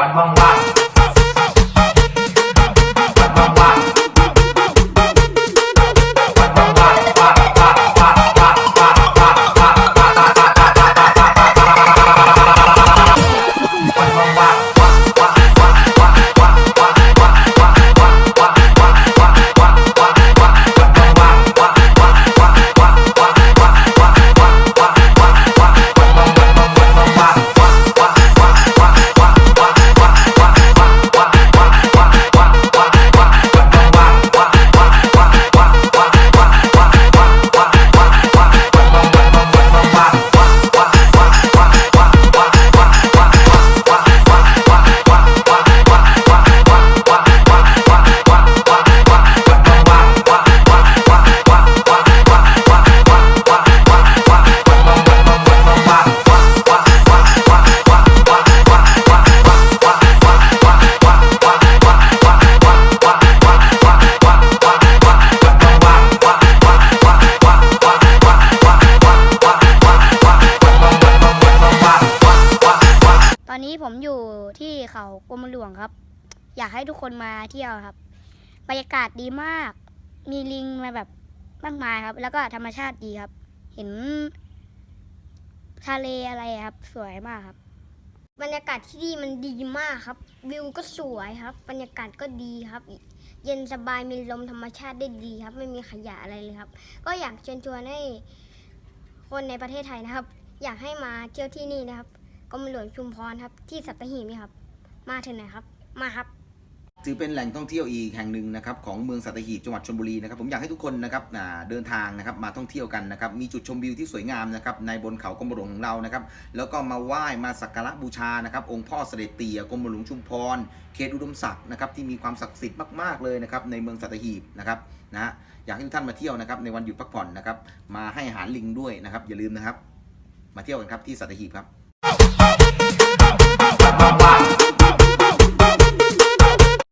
One, one, one. ตอนนี้ผมอยู่ที่เขากรมหลวงครับ อยากให้ทุกคนมาเที่ยวครับ บรรยากาศดีมาก มีลิงมาแบบมากมายครับ แล้วก็ธรรมชาติดีครับ เห็นทะเลอะไรครับ สวยมากครับ บรรยากาศที่นี่มันดีมากครับ วิวก็สวยครับ บรรยากาศก็ดีครับ เย็นสบายมีลมธรรมชาติได้ดีครับ ไม่มีขยะอะไรเลยครับ ก็อยากเชิญชวนให้คนในประเทศไทยนะครับ อยากให้มาเที่ยวที่นี่นะครับ กรมหลวงชุมพรครับ ที่สัตหีบนี่ครับ มาเถอะน่อยครับ มาครับ ถือเป็นแหล่งท่องเที่ยวอีกแห่งหนึ่งนะครับของเมืองสัตหีบจังหวัดชลบุรีนะครับผมอยากให้ทุกคนนะครับอ่าเดินทางนะครับมาท่องเที่ยวกันนะครับมีจุดชมวิวที่สวยงามนะครับในบนเขากรมหลวงของเรานะครับแล้วก็มาไหว้มาสักการะบูชานะครับองค์พ่อเสด็จเตี่ยกรมหลวงชุมพรเขตอุดมศักดิ์นะครับที่มีความศักดิ์สิทธิ์มากๆเลยนะครับในเมืองสัตหีบนะครับนะฮะอยากให้ทุกท่านมาเที่ยวนะครับในวันหยุดพักผ่อนนะครับมาให้อาหารลิงด้วยนะครับอย่าลืมนะครับ มาเที่ยวกันครับที่สัตหีบครับ oh, oh.